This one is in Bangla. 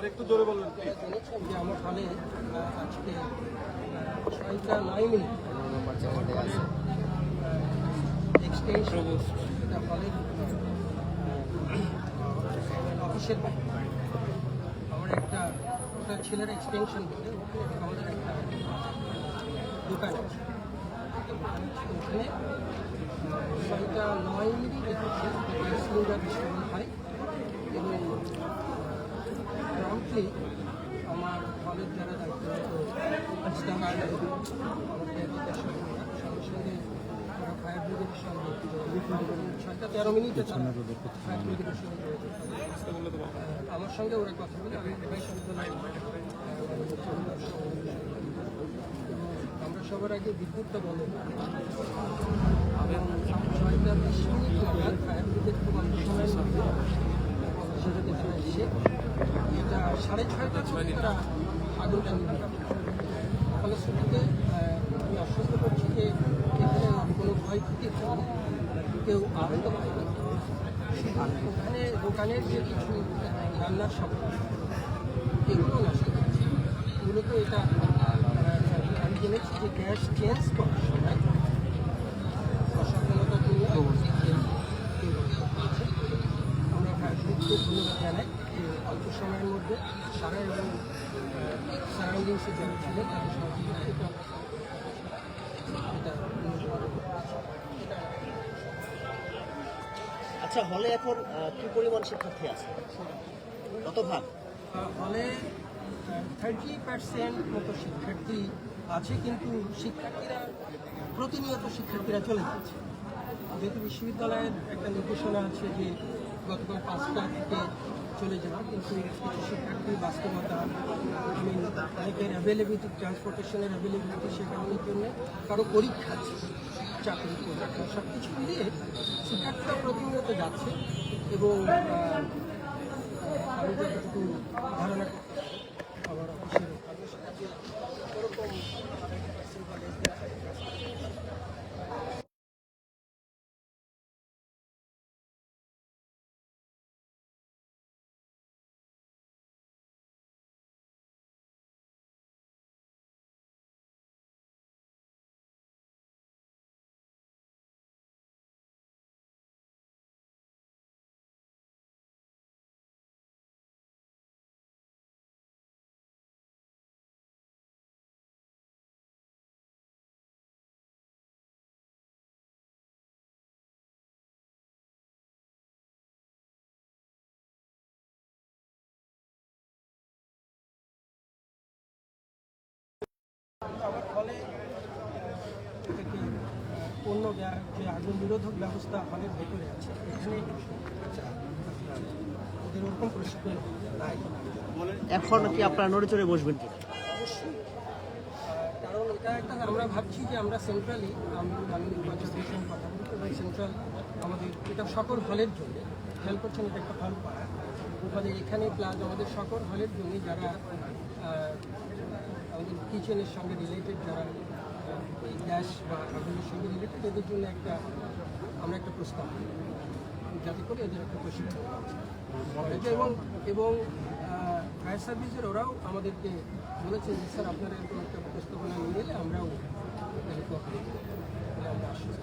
আর একটু জোরে বলবেন যে আমার আহ, আজকে ছয়টা নয় মিনিট অফিসের আমার একটা ওটা ছেলের এক্সটেনশন বলে আমাদের একটা দোকান আছে। ওখানে ছয়টা নয় মিনিট সিলিন্ডার হয়। এবং প্রম্পটলি আমার হলের যারা দায়িত্বরত বিদ্যাসাগররা সঙ্গে ফায়ার ব্রিগেডের সঙ্গে ছয়টা তেরো মিনিটে ফায়ার ব্রিগেডের সঙ্গে আমার সঙ্গে ওরা কথা বলে আমি বিশ্ববিদ্যালয়ে আমরা সবার আগে বিদ্যুৎটা বন্ধ করি। এবং ছয়টা বিশ মিনিট ফায়ার ব্রিগেড খুব অল্প সময়ের মধ্যে সেটাতে তারা এসে এটা সাড়ে ছয়টা থেকে তারা নিয়ে ফলশ্রুতিতে আমি আশ্বস্ত করছি যে এখানে কোনো ক্ষয়ক্ষতি হয়নি। কেউ আহত হয়নি। ওখানে দোকানের যে কিছু রান্নার সামগ্রী এগুলো নষ্ট হচ্ছে মূলত এটা আমি জেনেছি যে গ্যাস চেঞ্জ করার সময় হয়েছে। আমরা ভারতকে ধন্যবাদ জানাই। অল্প সময়ের মধ্যে সারা এবং সারাউন্ডিংসে যারা ছিলেন তাদের সহযোগিতা আচ্ছা হলে এখন কি পরিমাণ শিক্ষার্থী আছে? কত ভাগ? হলে থার্টি পার্সেন্ট মতো শিক্ষার্থী আছে কিন্তু শিক্ষার্থীরা প্রতিনিয়ত শিক্ষার্থীরা চলে যাচ্ছে। যেহেতু বিশ্ববিদ্যালয়ের একটা নির্দেশনা আছে যে গতকাল পাঁচটা থেকে চলে যাওয়া কিন্তু শিক্ষার্থী বাস্তবতা অনেকের অ্যাভেলেবিলিটি ট্রান্সপোর্টেশনের অ্যাভেলেবিলিটি সে কারণের জন্য কারও পরীক্ষা আছে, চাকরি পরীক্ষা সব কিছু মিলিয়ে শিক্ষার্থীরা প্রতিনিয়ত যাচ্ছে এবং আমি যতটুকু ধারণা যে আগুন নিরোধক ব্যবস্থা হলের ভেতরে আছে এখানে আচ্ছা, ওদের ওরকম প্রশিক্ষণ নাই এখন কি আপনারা নড়ে চড়ে বসবেন কারণ এটা একটা আমরা ভাবছি যে আমরা সেন্ট্রালি আমি কথা সেন্ট্রাল আমাদের এটা সকল হলের জন্য খেয়াল করছেন এটা একটা হল পাড়া এখানে প্লাস আমাদের সকল হলের জন্য যারা আমাদের কিচেনের সঙ্গে রিলেটেড যারা গ্যাস বা আগুনের সঙ্গে রিলেটেড এদের জন্য একটা, আমরা একটা প্রস্তাব যাতে করে এদের একটা প্রশিক্ষণ এবং এবং ফায়ার সার্ভিসের ওরাও আমাদেরকে বলেছেন যে, স্যার, আপনারা এরকম একটা প্রস্তাবনা নিয়ে এলে আমরাও বলে আমরা আশ্বস্ত